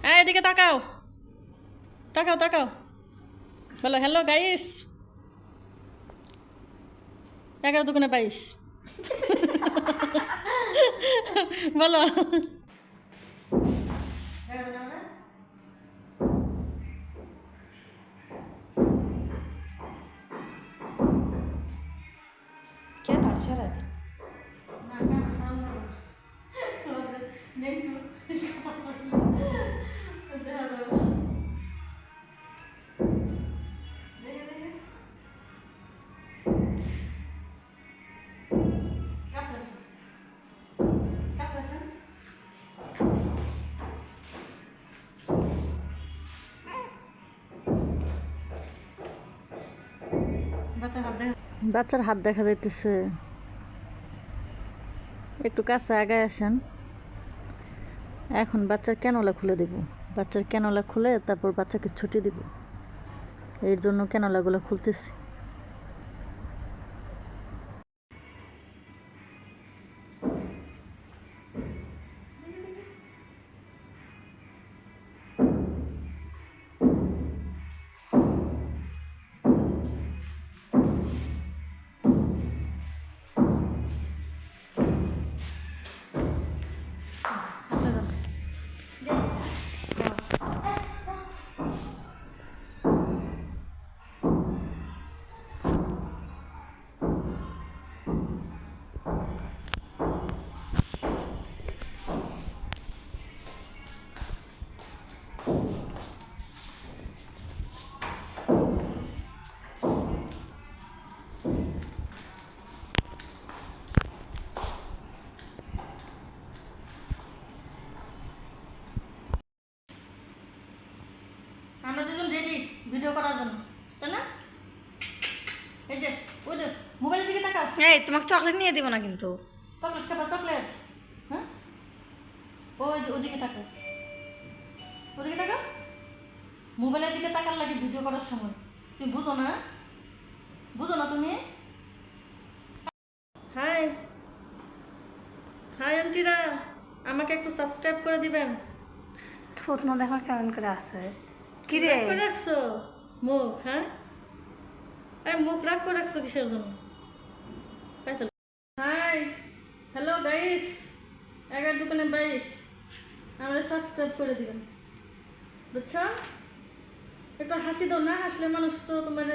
হ্যাঁ এদিকে তাকাও তাকাও তাকাও বলো হ্যালো গাইস এগারো দোকানে বাইশ বলো কে তার সারাদিন বাচ্চার হাত দেখা বাচ্চার হাত দেখা যাইতেছে। একটু কাছে আগায় আসেন। এখন বাচ্চার ক্যানোলা খুলে দেব। বাচ্চার ক্যানোলা খুলে তারপর বাচ্চাকে ছুটি দিব। এর জন্য ক্যানোলাগুলো খুলতেছি। ভিডিও করার জন্য তাই না? এই যে ওই যে মোবাইলের দিকে তাকাও। এই তোমাকে চকলেট নিয়ে দিব না কিন্তু। চকলেট খাবা চকলেট হ্যাঁ? ওই যে ওদিকে তাকাও। ওদিকে তাকাও। মোবাইলের দিকে তাকার লাগে ভিডিও করার সময়। তুমি বুঝো না? বুঝো না তুমি? হাই হাই আন্টিরা আমাকে একটু সাবস্ক্রাইব করে দিবেন। ঠোঁট না দেখা কেমন করে আছে। কি রে করে? রাখছো মুখ হ্যাঁ? আরে মুখ রাগ করে রাখছো কিসের জন্য? হাই, হ্যালো গাইস, এগার দোকানে বাইশ। আমরা সাবস্ক্রাইব করে দিবেন। বুঝছ? একটু হাসি দাও না, হাসলে মানুষ তো তোমার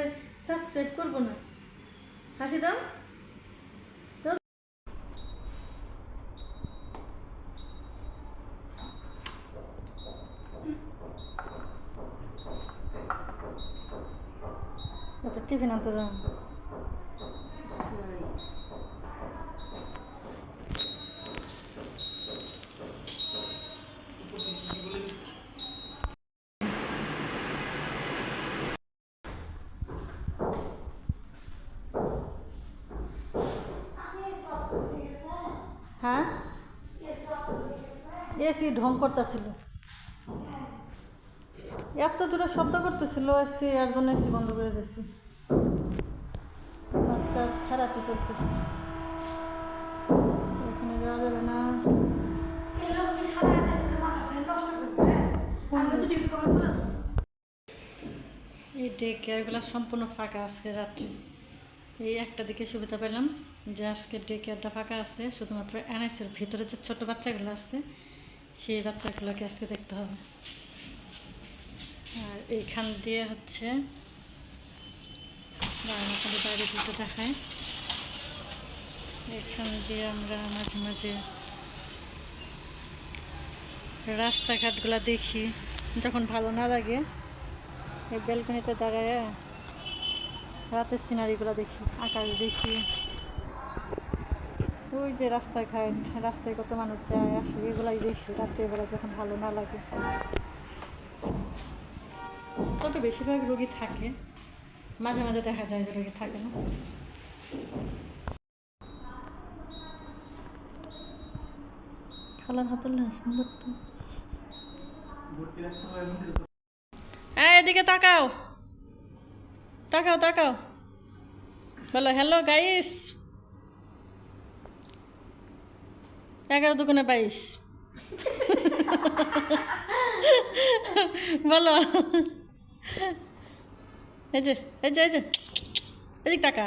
সাবস্ক্রাইব করব না। হাসি দাও দাও। তারপর টিফিন আনতে যাও হ্যাঁ এসি ঢং করতেছিল এত দূরে শব্দ করতেছিল, এসি এর জন্য এসি বন্ধ করে দিয়েছি বাচ্চার থেরাপি চলতেছে এখানে যাওয়া যাবে না। এই ডে কেয়ারগুলো সম্পূর্ণ ফাঁকা আজকে রাত্রে। এই একটা দিকে সুবিধা পেলাম যে আজকে ডে কেয়ারটা ফাঁকা আছে, শুধুমাত্র এনএসের ভিতরে যে ছোট বাচ্চাগুলো আছে, সেই বাচ্চাগুলোকে আজকে দেখতে হবে। আর এইখান দিয়ে হচ্ছে আপনাদের বাইরে দুটো দেখায় এখান দিয়ে আমরা মাঝে মাঝে রাস্তাঘাটগুলো দেখি, যখন ভালো না লাগে, এই ব্যালকনিতে দাঁড়ায় রাতের সিনারিগুলো দেখি, আকাশ দেখি। ওই যে রাস্তাঘাট, রাস্তায় কত মানুষ যায় আসে এগুলাই দেখি রাত্রেবেলা যখন ভালো না লাগে। তবে বেশিরভাগ রোগী থাকে, মাঝে মাঝে দেখা যায় যে রোগী থাকে না। খালার হাতের এদিকে তাকাও। তাকাও তাকাও। বলো হ্যালো গাইস এগারো দোকানে বাইশ। বলো। এই যে এই যে এই যে এদিক টাকা